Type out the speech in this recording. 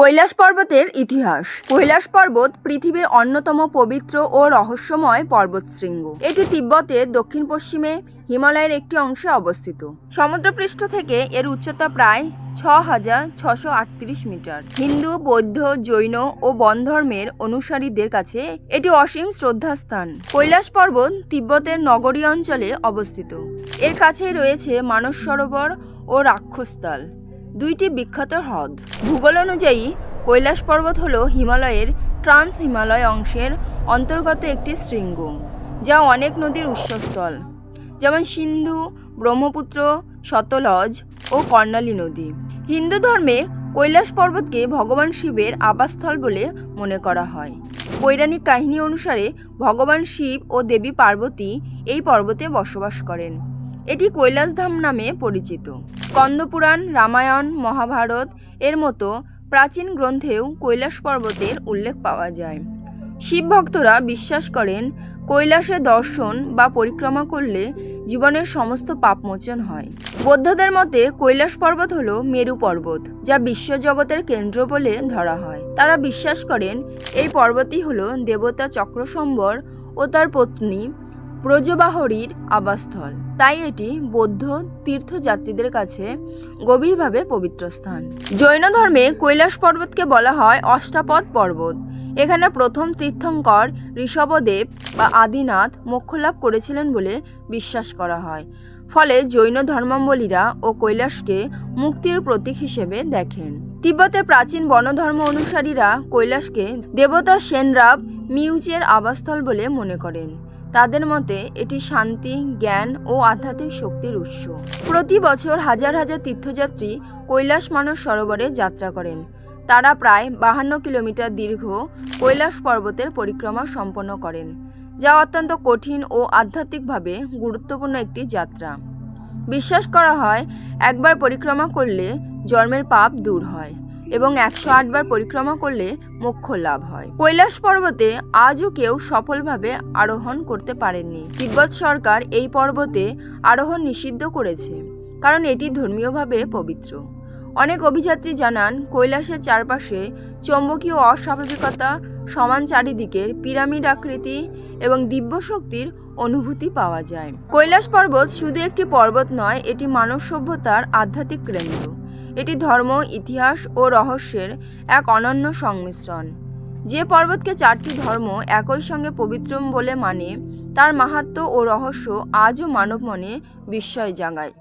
কৈলাস পর্বতের ইতিহাস। কৈলাস পর্বত পৃথিবীর অন্যতম পবিত্র ও রহস্যময় পর্বতশৃঙ্গ। এটি তিব্বতের দক্ষিণ পশ্চিমে হিমালয়ের একটি অংশে অবস্থিত। সমুদ্রপৃষ্ঠ থেকে এর উচ্চতা প্রায় ছ হাজার ছশো আটত্রিশ মিটার। হিন্দু, বৌদ্ধ, জৈন ও বন ধর্মের অনুসারীদের কাছে এটি অসীম শ্রদ্ধাস্থান। কৈলাস পর্বত তিব্বতের নগরী অঞ্চলে অবস্থিত। এর কাছে রয়েছে মানস সরোবর ও রাক্ষসতাল দুইটি বিখ্যাত হ্রদ। ভূগোল অনুযায়ী, কৈলাস পর্বত হল হিমালয়ের ট্রান্স হিমালয় অংশের অন্তর্গত একটি শৃঙ্গ যা অনেক নদীর উৎসস্থল, যেমন সিন্ধু, ব্রহ্মপুত্র, শতলজ ও কর্ণালী নদী। হিন্দু ধর্মে কৈলাস পর্বতকে ভগবান শিবের আবাসস্থল বলে মনে করা হয়। পৌরাণিক কাহিনী অনুসারে ভগবান শিব ও দেবী পার্বতী এই পর্বতে বসবাস করেন। এটি কৈলাসধাম নামে পরিচিত। স্কন্দপুরাণ রামায়ণ, মহাভারত এর মতো প্রাচীন গ্রন্থেও কৈলাস পর্বতের উল্লেখ পাওয়া যায়। শিব ভক্তরা বিশ্বাস করেন, কৈলাসে দর্শন বা পরিক্রমা করলে জীবনের সমস্ত পাপমোচন হয়। বৌদ্ধদের মতে কৈলাস পর্বত হল মেরু পর্বত, যা বিশ্বজগতের কেন্দ্র বলে ধরা হয়। তারা বিশ্বাস করেন, এই পর্বতই হল দেবতা চক্রসম্বর ও তার পত্নী ব্রজবাহরীর আবাসস্থল। তাই এটি বৌদ্ধ তীর্থযাত্রীদের কাছে গভীরভাবে পবিত্র স্থান। জৈন ধর্মে কৈলাস পর্বতকে বলা হয় অষ্টাপদ পর্বত। এখানে প্রথম তীর্থঙ্কর ঋষভদেব বা আদিনাথ মোক্ষলাভ করেছিলেন বলে বিশ্বাস করা হয়। ফলে জৈন ধর্মাবলীরা ও কৈলাসকে মুক্তির প্রতীক হিসেবে দেখেন। তিব্বতের প্রাচীন বনধর্ম অনুসারীরা কৈলাসকে দেবতা সেনরাব মিউজের আবাসস্থল বলে মনে করেন। তাদের মতে এটি শান্তি, জ্ঞান ও আধ্যাত্মিক শক্তির উৎস। প্রতি বছর হাজার হাজার তীর্থযাত্রী কৈলাস মানস সরোবরে যাত্রা করেন। তারা প্রায় বাহান্ন কিলোমিটার দীর্ঘ কৈলাস পর্বতের পরিক্রমা সম্পন্ন করেন, যা অত্যন্ত কঠিন ও আধ্যাত্মিকভাবে গুরুত্বপূর্ণ একটি যাত্রা। বিশ্বাস করা হয়, একবার পরিক্রমা করলে জন্মের পাপ দূর হয়। এবং একশো আটবার পরিক্রমা করলে মোক্ষ লাভ হয়। কৈলাস পর্বতে আজও কেউ সফলভাবে আরোহণ করতে পারেননি। তিব্বত সরকার এই পর্বতে আরোহণ নিষিদ্ধ করেছে, কারণ এটি ধর্মীয়ভাবে পবিত্র। অনেক অভিযাত্রী জানান, কৈলাসের চারপাশে চৌম্বকীয় অস্বাভাবিকতা, সমান চারিদিকের পিরামিড আকৃতি এবং দিব্য শক্তির অনুভূতি পাওয়া যায়। কৈলাস পর্বত শুধু একটি পর্বত নয়, এটি মানব সভ্যতার আধ্যাত্মিক কেন্দ্র। এটি ধর্ম, ইতিহাস ও রহস্যের এক অনন্য সংমিশ্রণ। যে পর্বতকে চারটি ধর্ম একই সঙ্গে পবিত্রম বলে মানে তার মাহাত্ম ও রহস্য আজও মানব মনে বিস্ময় জাগায়।